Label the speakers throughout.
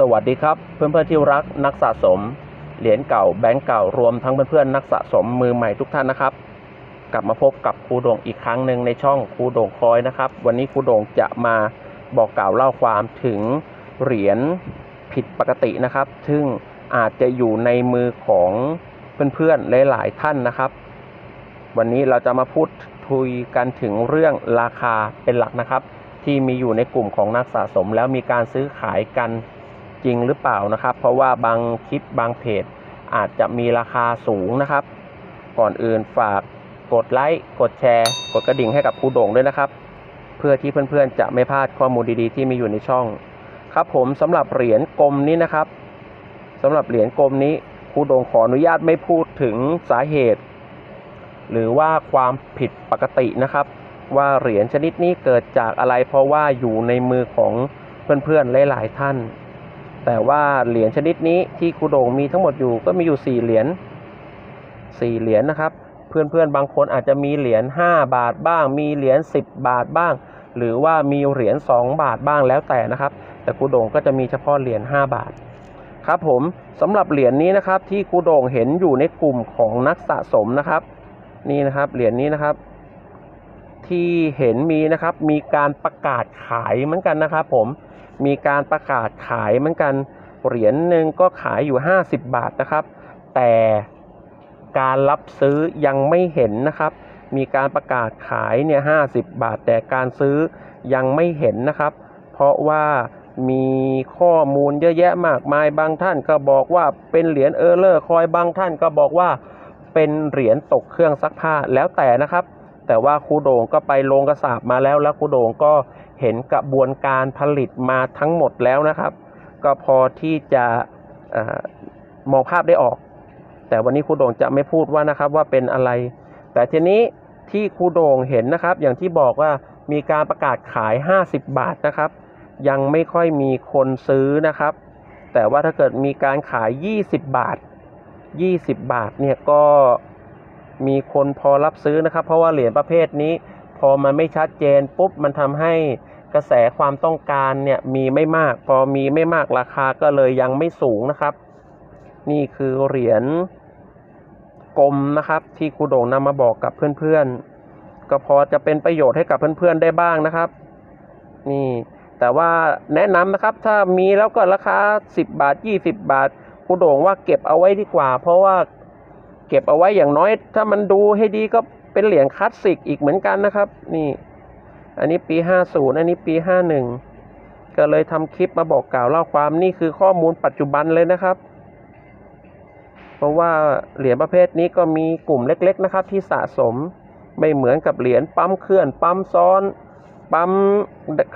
Speaker 1: สวัสดีครับ เพื่อนๆที่รักนักสะสม เหรียญเก่าแบงก์เก่ารวมทั้งเพื่อนๆนักสะสมมือใหม่ทุกท่านนะครับ กลับมาพบกับครูโด่งอีกครั้งหนึ่งในช่องครูโด่งคอยนะครับ วันนี้ครูโด่งจะมาบอกกล่าวเล่าความถึงเหรียญผิดปกตินะครับ ซึ่งอาจจะอยู่ในมือของเพื่อนๆหลายๆท่านนะครับ วันนี้เราจะมาพูดคุยกันถึงเรื่องราคาเป็นหลักนะครับ ที่มีอยู่ในกลุ่มของนักสะสมแล้วมีการซื้อขายกัน จริงหรือเปล่านะครับ เพราะว่าบางคลิปบางเพจอาจจะมีราคาสูงนะครับ ก่อนอื่นฝากกดไลค์กดแชร์ กดกระดิ่งให้กับครูโด่งด้วยนะครับ เพื่อที่เพื่อนๆจะไม่พลาดข้อมูลดีๆ ที่มีอยู่ในช่อง ครับผมสำหรับเหรียญกลมนี้นะครับสำหรับเหรียญกลมนี้ครูโด่งขออนุญาตไม่พูดถึงสาเหตุ หรือว่าความผิดปกตินะครับว่าเหรียญชนิดนี้เกิดจากอะไรเพราะว่าอยู่ในมือของเพื่อนๆหลายๆท่าน แต่ว่าเหรียญชนิดนี้ที่ครูโด่งมีทั้งหมดอยู่ก็มีอยู่สี่เหรียญสี่เหรียญนะครับ เพื่อนๆบางคนอาจจะมีเหรียญ5 บาทบ้าง มีเหรียญ10 บาทบ้าง หรือว่ามีเหรียญ2บาทบ้างแล้วแต่นะครับ แต่ครูโด่งก็จะมีเฉพาะเหรียญ5บาทครับผมสำหรับเหรียญนี้นะครับที่ครูโด่งเห็นอยู่ในกลุ่มของนักสะสมนะครับ นี่นะครับเหรียญนี้นะครับ ที่เห็นมีนะครับมีการประกาศขายเหมือนกันนะครับผมมีการประกาศขายเหมือนกันเหรียญหนึ่งก็ขายอยู่ 50 บาทนะครับ แต่การรับซื้อยังไม่เห็นนะครับ มีการประกาศขายเนี่ย50บาท แต่การซื้อยังไม่เห็นนะครับ เพราะว่ามีข้อมูลเยอะแยะมากมายบางท่านก็บอกว่าเป็นเหรียญเออร์เลอร์คอยบางท่านก็บอกว่าเป็นเหรียญตกเครื่องซักผ้าแล้วแต่นะครับ แต่ว่าครูโด่งก็ไปลงกระสาบมาแล้ว แล้วครูโด่งก็เห็นกระบวนการผลิตมาทั้งหมดแล้วนะครับ ก็พอที่จะอมองภาพได้ออก แต่วันนี้ครูโด่งจะไม่พูดว่านะครับว่าเป็นอะไร แต่ทีนี้ที่ครูโด่งเห็นนะครับ อย่างที่บอกว่ามีการประกาศขาย 50 บาทนะครับ ยังไม่ค่อยมีคนซื้อนะครับ แต่ว่าถ้าเกิดมีการขาย 20 บาท 20 บาทเนี่ยก็ มีคนพอรับซื้อนะครับ เพราะว่าเหรียญประเภทนี้ พอมันไม่ชัดเจนปุ๊บมันทำให้กระแสความต้องการเนี่ยมีไม่มาก พอมีไม่มากราคาก็เลยยังไม่สูงนะครับ นี่คือเหรียญกลมนะครับ ที่ครูโด่งนำมาบอกกับเพื่อนๆ ก็พอจะเป็นประโยชน์ให้กับเพื่อนๆได้บ้างนะครับ นี่แต่ว่าแนะนำนะครับถ้ามีแล้วก็ราคา 10 บาท 20 บาทครูโด่งว่าเก็บเอาไว้ดีกว่า เพราะว่า เก็บเอาไว้อย่างน้อย ถ้ามันดูให้ดีก็เป็นเหรียญคลาสสิกอีกเหมือนกันนะครับ นี่ อันนี้ปี 50 อันนี้ปี 51 ก็เลยทำคลิปมาบอกกล่าวเล่าความนี่คือข้อมูลปัจจุบันเลยนะครับ เพราะว่าเหรียญประเภทนี้ก็มีกลุ่มเล็ก ๆ นะครับ ที่สะสมไม่เหมือนกับเหรียญปั๊มเคลื่อน ปั๊มซ้อน ปั๊ม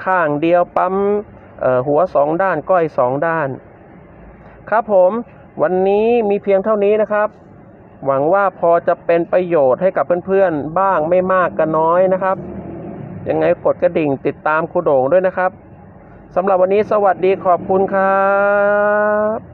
Speaker 1: ข้างเดียวปั๊มหัวสองด้านก้อยสองด้าน ครับผมวันนี้มีเพียงเท่านี้นะครับ หวังว่าพอจะเป็นประโยชน์ให้กับเพื่อนๆ บ้างไม่มากก็น้อยนะครับ ยังไงกดกระดิ่งติดตามครูโด่งด้วยนะครับสำหรับวันนี้สวัสดีขอบคุณครับ